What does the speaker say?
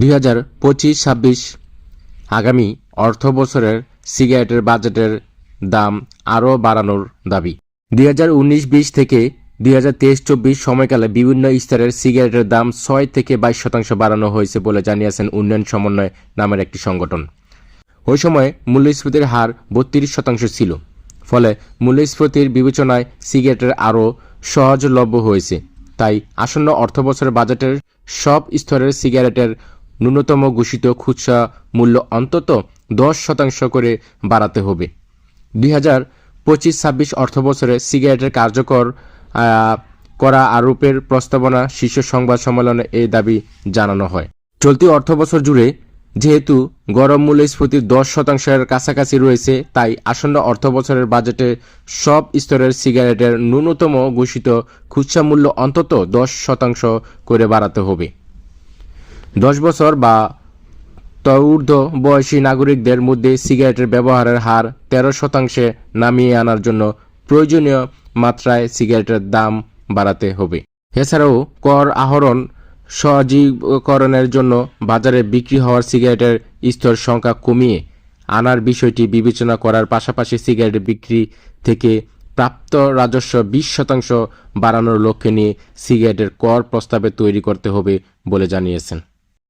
দুই হাজার পঁচিশ ছাব্বিশ আগামী অর্থ বছরের সিগারেটের বাজেটের দাম আরও বাড়ানোর দাবি। দুই হাজার উনিশ বিশ থেকে দুই হাজার তেইশ চব্বিশ সময়কালে বিভিন্ন স্তরের সিগারেটের দাম ছয় থেকে বাইশ শতাংশ বাড়ানো হয়েছে বলে জানিয়েছেন উন্নয়ন সমন্বয় নামের একটি সংগঠন। ওই সময় মূল্যস্ফীতির হার বত্রিশ শতাংশ ছিল, ফলে মূল্যস্ফীতির বিবেচনায় সিগারেটের আরও সহজলভ্য হয়েছে। তাই আসন্ন অর্থবছরের বাজেটের সব স্তরের সিগারেটের ন্যূনতম ঘোষিত খুচরা মূল্য অন্তত দশ শতাংশ করে বাড়াতে হবে। দুই হাজার পঁচিশ ছাব্বিশ অর্থবছরে সিগারেটের কার্যকর করা আরোপের প্রস্তাবনা শীর্ষ সংবাদ সম্মেলনে এই দাবি জানানো হয়। চলতি অর্থবছর জুড়ে যেহেতু গরম মূল্যস্ফীতির দশ শতাংশের কাছাকাছি রয়েছে, তাই আসন্ন অর্থবছরের বাজেটে সব স্তরের সিগারেটের ন্যূনতম ঘোষিত খুচরা মূল্য অন্তত দশ শতাংশ করে বাড়াতে হবে। দশ বছর বা তৌর্ধ্ব বয়সী নাগরিকদের মধ্যে সিগারেটের ব্যবহারের হার তেরো শতাংশে নামিয়ে আনার জন্য প্রয়োজনীয় মাত্রায় সিগারেটের দাম বাড়াতে হবে। এছাড়াও কর আহরণ সজীবকরণের জন্য বাজারে বিক্রি হওয়ার সিগারেটের স্তর সংখ্যা কমিয়ে আনার বিষয়টি বিবেচনা করার পাশাপাশি সিগারেট বিক্রি থেকে প্রাপ্ত রাজস্ব বিশ শতাংশ বাড়ানোর লক্ষ্যে নিয়ে সিগারেটের কর প্রস্তাবে তৈরি করতে হবে বলে জানিয়েছেন।